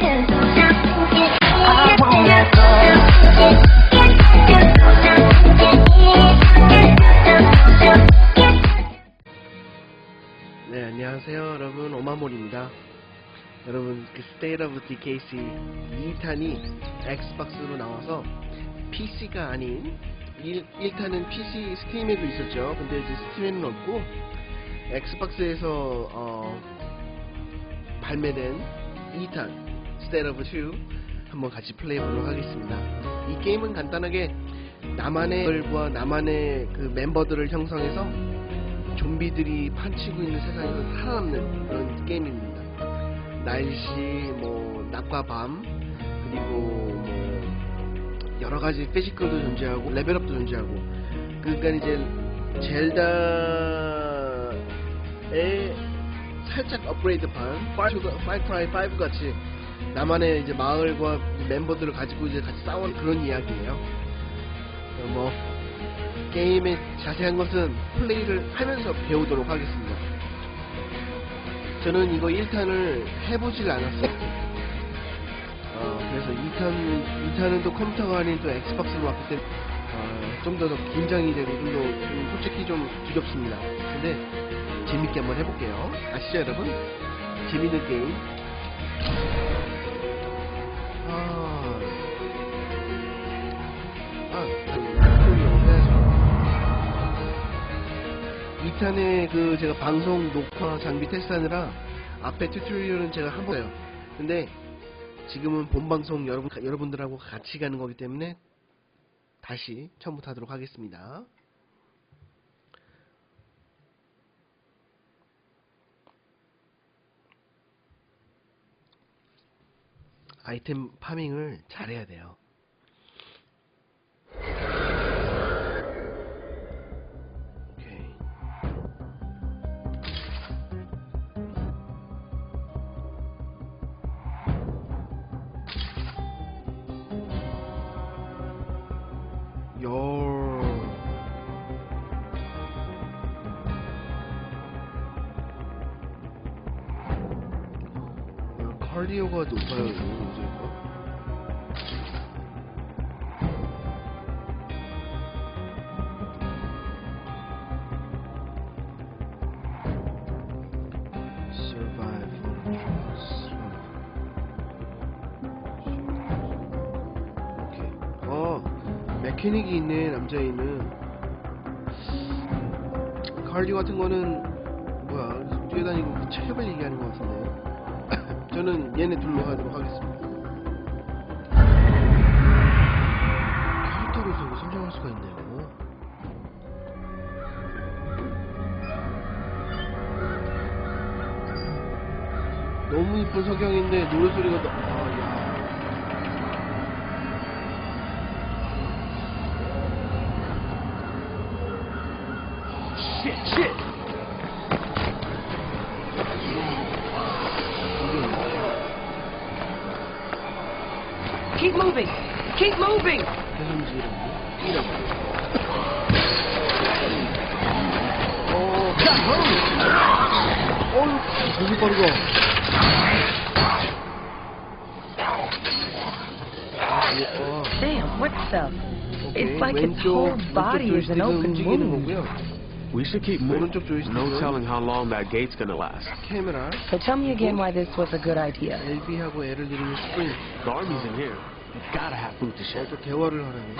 네, 안녕하세요, 여러분. 오마몰입니다. 여러분, 그 State of DKC 2탄이 엑스박스로 나와서 PC가 아닌 1, 1탄은 PC 스팀에도 있었죠. 근데 이제 스팀에는 없고 엑스박스에서 어, 발매된 2탄 State of 2 한번 같이 플레이해 보도록 하겠습니다. 이 게임은 간단하게 나만의 걸과 나만의 그 멤버들을 형성해서 좀비들이 판치고 있는 세상에서 살아남는 그런 게임입니다. 날씨, 뭐 낮과 밤, 그리고 뭐 여러 가지 피지컬도 존재하고 레벨업도 존재하고 그러니까 이제 젤다의 살짝 업그레이드판 파이크라이 5 같이 나만의 이제 마을과 멤버들을 가지고 이제 같이 싸우는 그런 이야기예요. 뭐 게임의 자세한 것은 플레이를 하면서 배우도록 하겠습니다. 저는 이거 1탄을 해보질 않았어요. 어, 그래서 2탄, 2탄은 또 컴퓨터가 아닌 또 엑스박스로 왔기 때문에 어, 좀더 긴장이 되고 좀 더 좀 솔직히 좀 두렵습니다. 근데 재밌게 한번 해볼게요. 아시죠 여러분? 재밌는 게임. 아, 아, 튜토리얼 해야죠. 2탄에 그 제가 방송 녹화 장비 테스트하느라 앞에 튜토리얼은 제가 한 번해요. 근데 지금은 본 방송 여러분 여러분들하고 같이 가는 거기 때문에 다시 처음부터 하도록 하겠습니다. 아이템 파밍을 잘해야 돼요. 카디오가 높아요, 메케닉이 있네, 남자애는. 카디오 같은 거는, 뭐야, 뛰어다니고 그 체력을 얘기하는 것 같은데. 저는 얘네 둘로 하도록 하겠습니다. 캐릭터로서 선정할 수가 있네요. 너무 이쁜 석양인데 노래 소리가 Keep moving. Keep moving. 해삼지라고 이라고 어, 어우, 되게 빠르다. 어, Damn, what the? 오케이. It's like its 왼쪽, whole 왼쪽 body is an 조이스틱은 open 움직이는 wound. 거고요. We should keep moving. 오른쪽 조이스틱은 No telling how long that gate's gonna last. 카메라, So tell me again why this was a good idea. LB하고 L을 누르면 스프링. The army's in here. You gotta have food to share. 어, 또 대화를 하라네.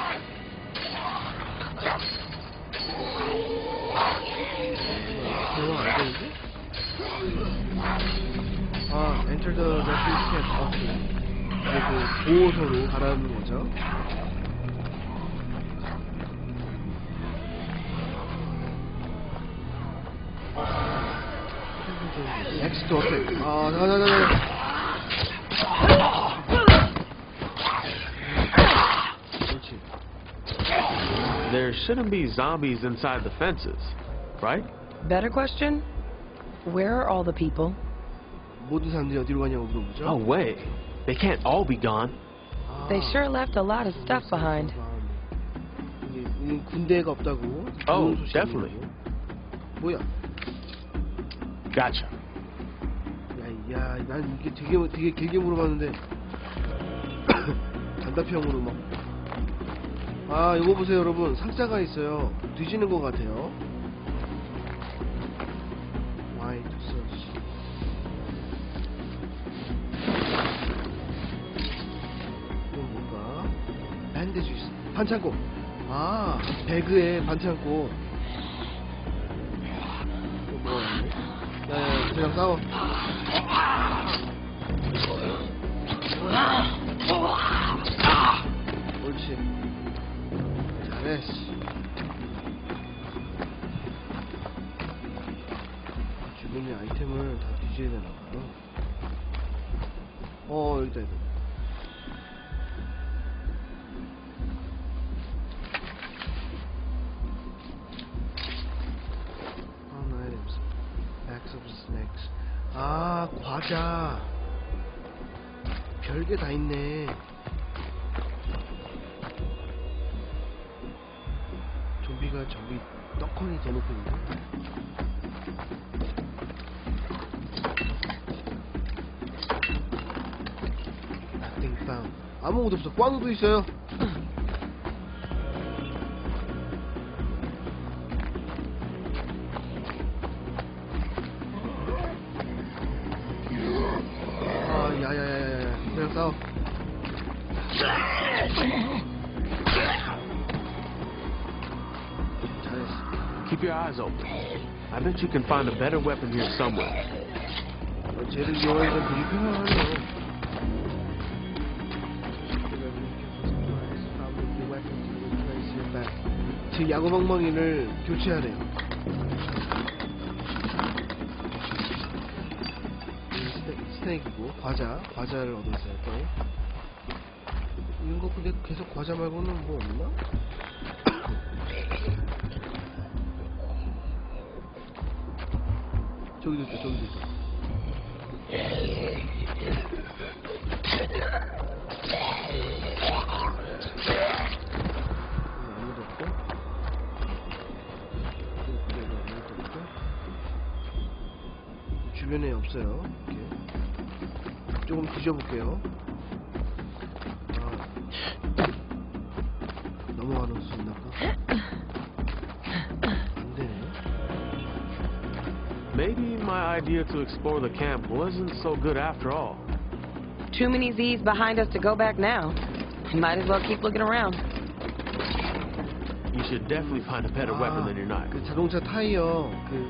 대화 안 되는데? 아, enter the refugee camp. 오케이. 그 보호소로 가라는 거죠. 엑스트 오케이. 아, 나, 나, 나, 나. There shouldn't be zombies inside the fences, right? Better question? Where are all the people? 모든 사람들이 어디로 가냐고 물어보죠. No way. They can't all be gone. 아, They sure left a lot of stuff behind. 이게, 이게 군대가 없다고. Oh, 좋은 소식이고. definitely. 뭐야? Gotcha. 야, 야, 난 이게 되게 되게 길게 물어봤는데 단답형으로 막. 아, 이거 보세요, 여러분. 상자가 있어요. 뒤지는 것 같아요. To search? 이건 뭘까? 밴드주 있어. 반창고. 아, 배그에 반창고. 이거 뭐야? 야, 야, 그냥 싸워. 잘해, 씨. 주변의 아이템을 다 뒤져야 되나봐요. 어, 여기다, 여기다. Snacks. 아, 과자. 별게 다 있네. 좀비가 저기 대놓고 있네. Nothing found. 아무것도 없어. 꽝도 있어요. Eyes open. I bet you can find a better weapon here somewhere. 지금 야구방망이를 교체하래요. 스테이크고 과자, 과자를 얻었어요 또. 이런 거 근데 계속 과자 말고는 뭐 없나? 저기도 있다, 저기도 있다. 아무도 없고 그리고 아무도 없고 주변에 없어요. 이렇게. 조금 뒤져볼게요 idea to explore the camp wasn't so good after all. Too many Z's behind us to go back now. Might as well keep looking around. You should definitely find a better weapon than your knife. 그 자동차 타이어 그,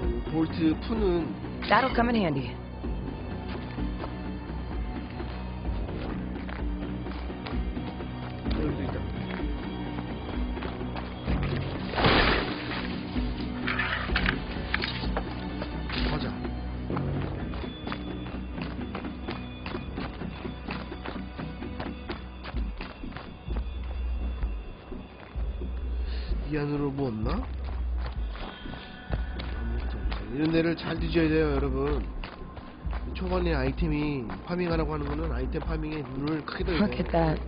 그 볼트 푸는 That'll come in handy. 데를 잘 뒤져야 돼요 여러분 초반에 아이템이 파밍하라고 하는 거는 아이템 파밍에 눈을 크게 떠야 Look at that.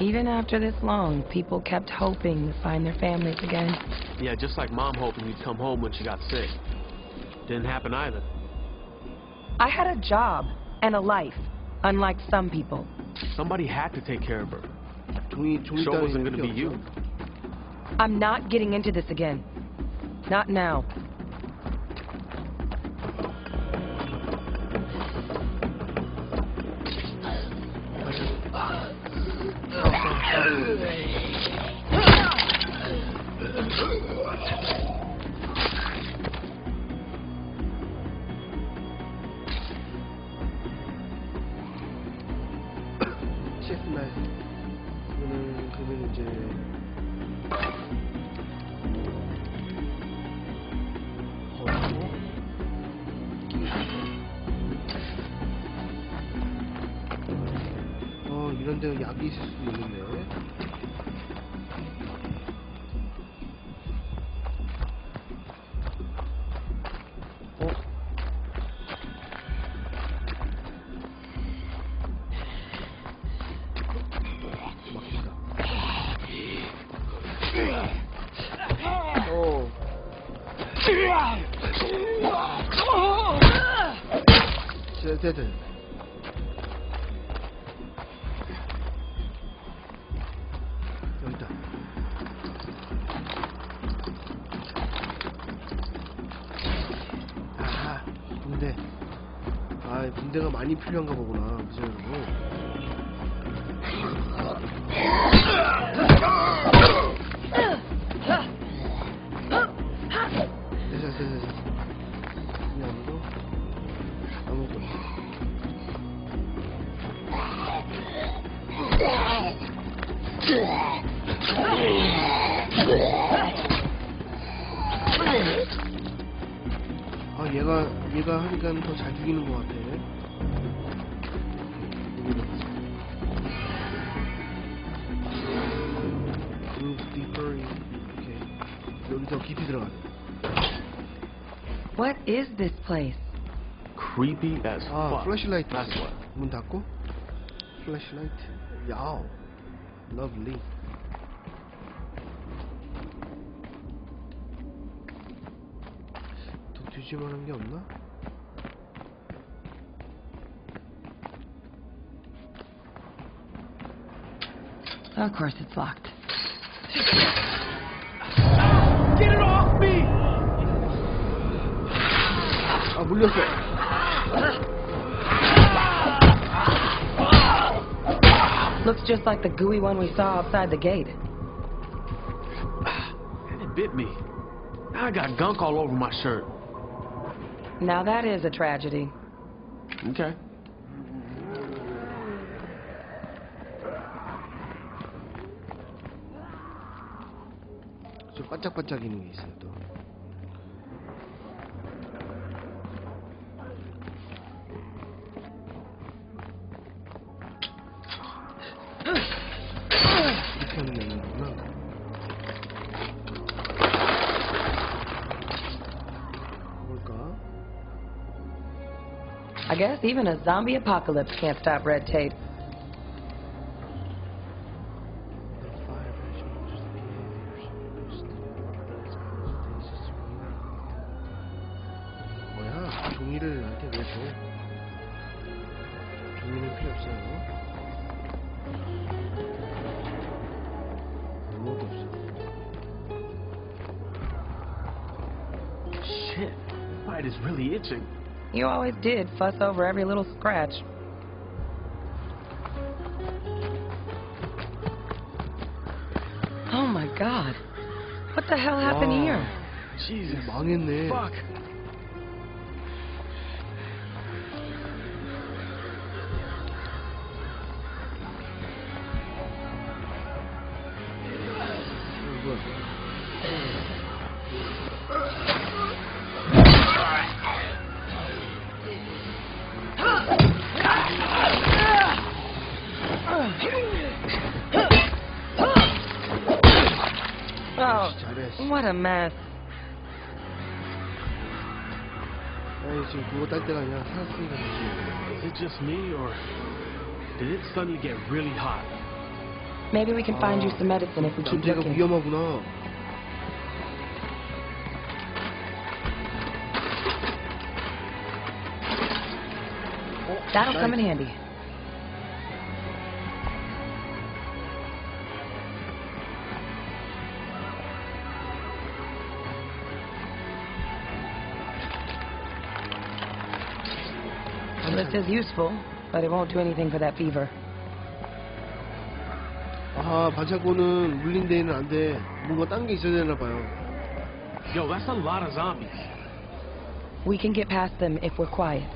Even after this long, people kept hoping to find their families again. Yeah, just like mom hoping you'd come home when she got sick. Didn't happen either. I had a job and a life, unlike some people. Somebody had to take care of her. 종이 종이 Sure 따위 wasn't gonna be 필요 you. 없어. I'm not getting into this again. Not now. 이런 데 약이 있을 수도 있는데 필요한가 보구 place? Creepy as 아, fuck. 플래시라이트. That's what. 문 닫고. 플래시라이트. 야우. 러블리. 더 뒤집어놓은 게 없나? Of course it's locked. bulurse. Looks just like the gooey one we saw outside the gate. And it bit me. Now I got gunk all over my shirt. Now that is a tragedy. Okay. I guess even a zombie apocalypse can't stop red tape. You always did fuss over every little scratch. Oh my god. What the hell happened here? Jesus. Bung in there. Fuck. What a mess. Is it just me, or did it suddenly get really hot? Maybe we can find you some medicine if we keep looking. That'll come in handy. This is useful, but it won't do anything for that fever. 아하 반창고는 물린 데에는 안 돼. 뭔가 딴 게 있어야 되나 봐요. Yo, that's a lot of zombies. We can get past them if we're quiet.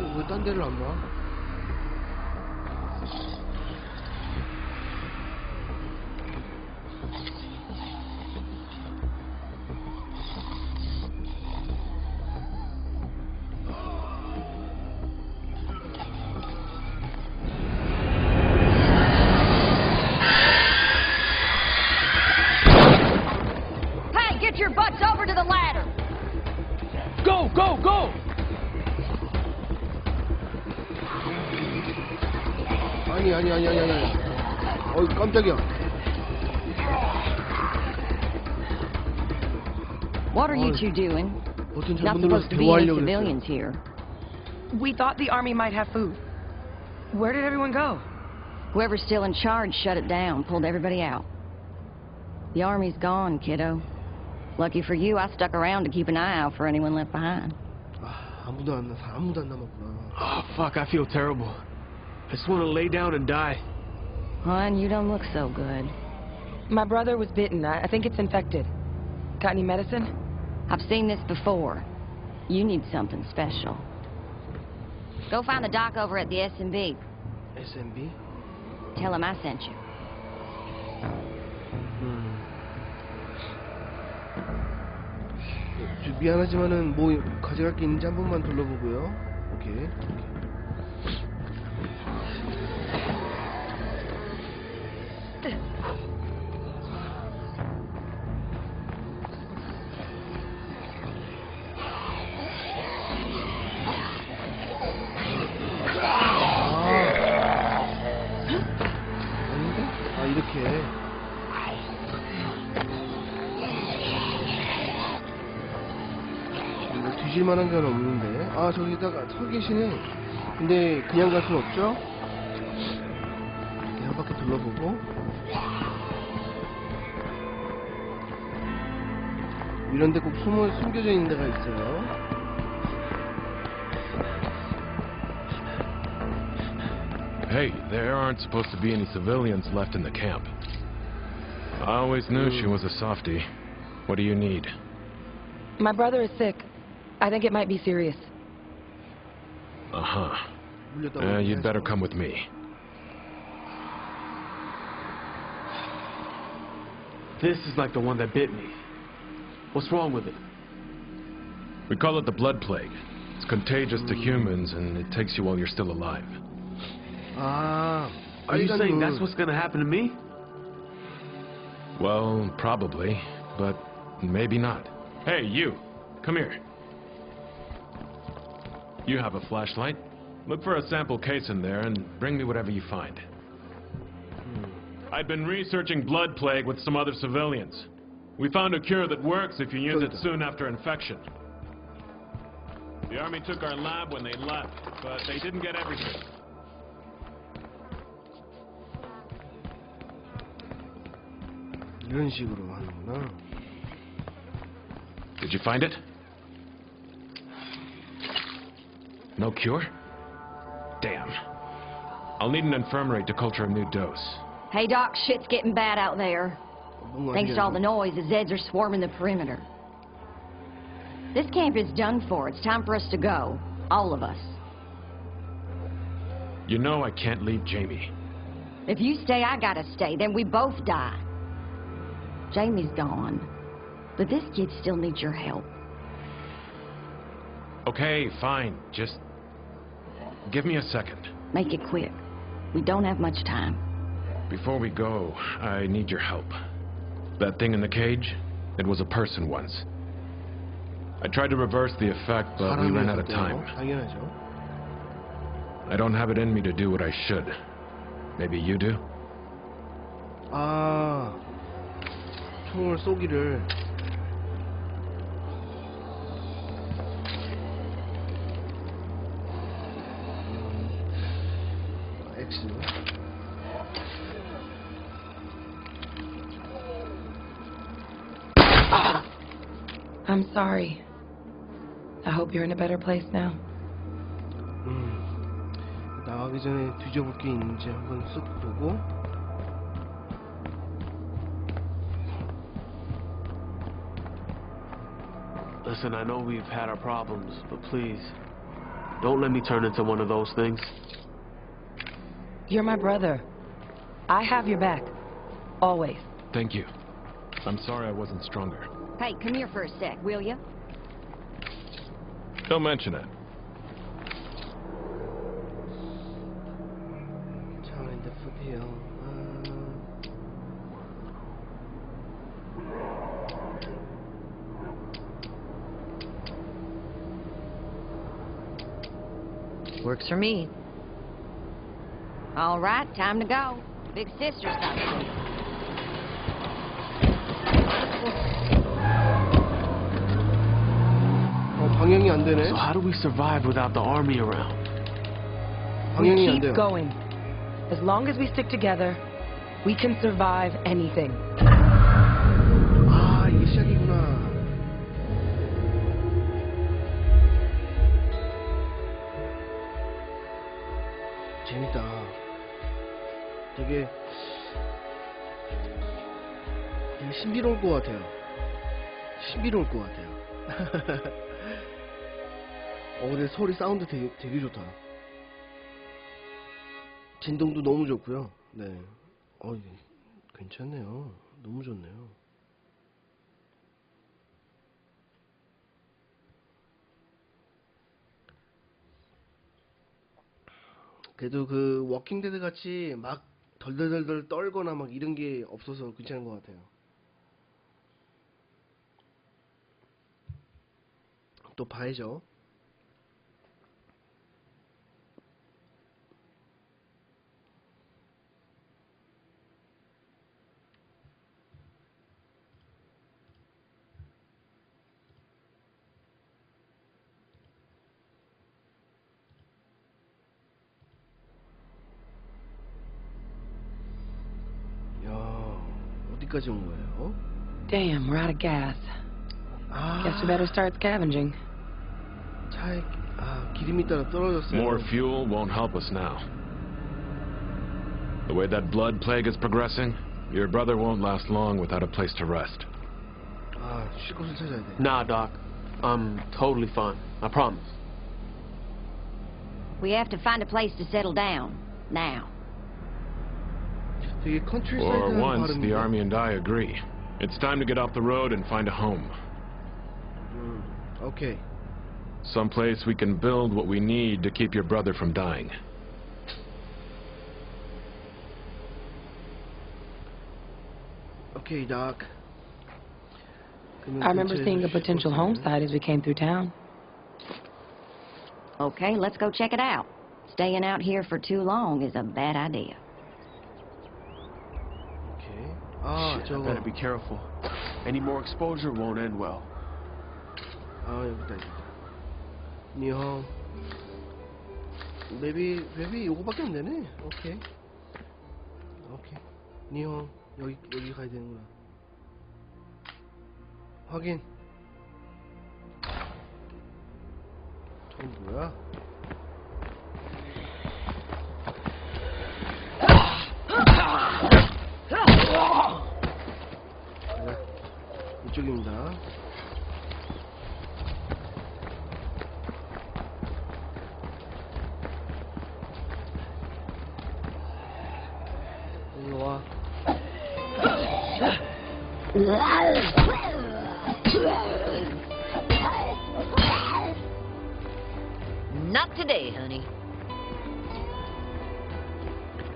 왜 딴, 왜딴 데를 안 봐? you doing? Not supposed to be any civilians here. We thought the army might have food. Where did everyone go? Whoever's still in charge shut it down, pulled everybody out. The army's gone, kiddo. Lucky for you, I stuck around to keep an eye out for anyone left behind. Oh, fuck, I feel terrible. I just want to lay down and die. Juan, you don't look so good. My brother was bitten. I, I think it's infected. Got any medicine? I've seen this before. You need something special. Go find the doc over at the S&B. SMB? Tell him I sent you. 음. 저 미안하지만은 뭐 가져갈 게 있는지 한 번만 둘러보고요 오케이 아닌데? 만한 건 없는데 아 저기다가 서 계시네 근데 그냥 갈 순 없죠? 이렇게 한 바퀴 둘러보고 이런 데 꼭 숨어, 숨겨져 있는 데가 있어요 Hey, there aren't supposed to be any civilians left in the camp. I always knew she was a softie. What do you need? My brother is sick. I think it might be serious. Uh-huh. Uh, you'd better come with me. This is like the one that bit me. What's wrong with it? We call it the blood plague. It's contagious to mm. humans, and it takes you while you're still alive. Ah. Uh, are you saying that's what's gonna happen to me? Well, probably, but maybe not. Hey, you! Come here. You have a flashlight. Look for a sample case in there and bring me whatever you find. Hmm. I've been researching blood plague with some other civilians. We found a cure that works if you use it soon after infection. The army took our lab when they left, but they didn't get everything. Did you find it? No cure? Damn. I'll need an infirmary to culture a new dose. Hey, Doc, shit's getting bad out there. Thanks to all the noise, the Zeds are swarming the perimeter. This camp is done for. It's time for us to go. All of us. You know I can't leave Jamie. If you stay, I gotta stay. Then we both die. Jamie's gone. But this kid still needs your help. Okay, fine. Just give me a second. Make it quick. We don't have much time. Before we go, I need your help. That thing in the cage, it was a person once. I tried to reverse the effect, but we ran out of 사람이었을 time. 때요. 당연하죠 I don't have it in me to do what I should. Maybe you do? 아 총을 쏘기를 I'm sorry. I hope you're in a better place now. 음, 나가기 전에 뒤져볼 게 있는지 한번 쓱 보고 Listen, I know we've had our problems, but please, don't let me turn into one of those things. You're my brother. I have your back. Always. Thank you. I'm sorry I wasn't stronger. Hey, come here for a sec, will you? Don't mention it. Time to fulfill. Uh, Works for me. All right, time to go. Big sister's got 방향이 안 되네. So how do we survive without the army around? We 방향이 안 keep 돼요. going. As long as we stick together, we can survive anything. 아, 이게 시작이구나. 재밌다. 되게 되게 신비로울 것 같아요. 신비로울 것 같아요. 어, 근데 소리 사운드 되게 되게 좋다. 진동도 너무 좋고요. 네. 어, 이게 괜찮네요. 너무 좋네요. 그래도 그 워킹데드 같이 막 덜덜덜덜 떨거나 막 이런 게 없어서 괜찮은 것 같아요. 또 봐야죠. 어디까지 온 거예요? Damn, we're out of gas. 아, Guess we better start scavenging. 차에 아 기름이 따라 떨어졌어요. More fuel won't help us now. The way that blood plague is progressing, your brother won't last long without a place to rest. 아, 쉴 곳을 찾아야 돼. Nah, Doc. I'm totally fine. I promise. We have to find a place to settle down. Now. For once, the army and I agree. It's time to get off the road and find a home. Mm, okay. Someplace we can build what we need to keep your brother from dying. Okay, Doc. I remember seeing a potential home site as we came through town. Okay, let's go check it out. Staying out here for too long is a bad idea. 아, Shit, I 저거. better be careful. Any more exposure won't end well. 아, 여기다, 여기다. 니형. 맵이, 맵이 요거밖에 안 되네. 오케이. 오케이. 니형, 여기, 여기 가야 되는구나. 확인. 저건 뭐야? 네, 이쪽입니다. 일로 와. Not today, honey.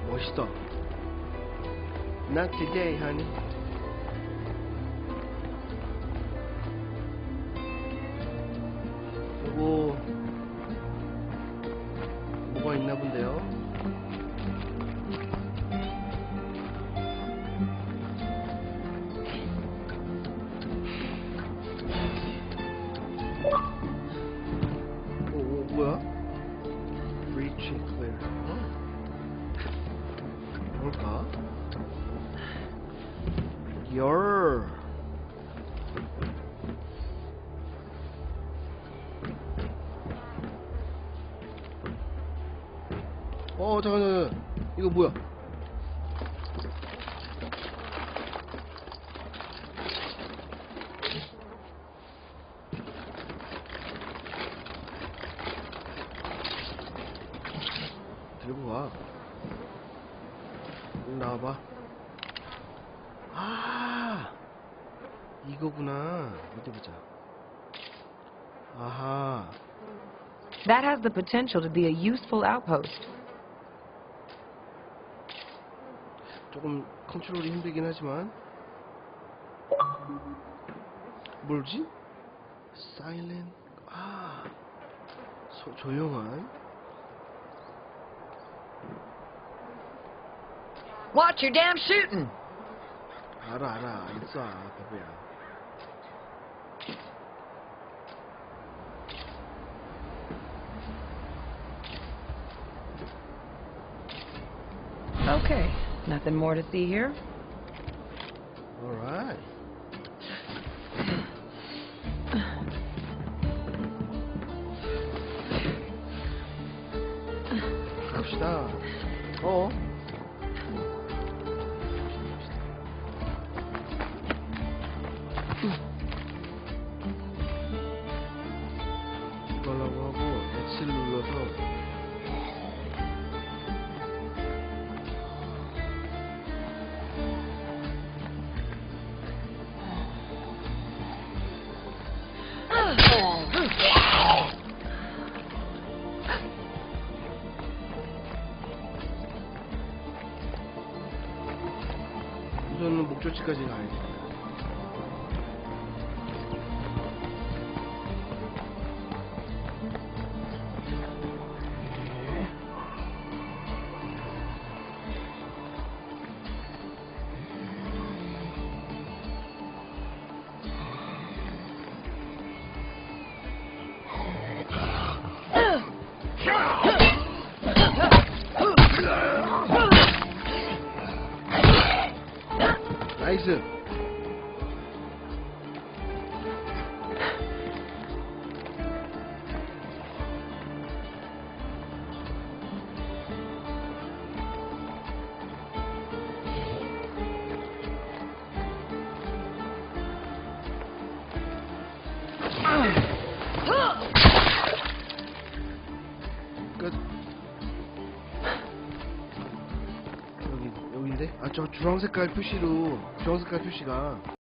멋있다. Not today, honey. 이거 뭐야? 들고 와. 여기 나와봐. 아, 이거구나. 어디 보자. 아하. That has the potential to be a useful outpost. 조금 컨트롤이 힘들긴 하지만. 뭘지? 사일렌. 아, 소, 조용한. Watch your damn shooting. 알아 알아 안 쏴, 바보야. Nothing more to see here. 个性感一 Joseph 저 주황 색깔 표시로 주황 색깔 표시가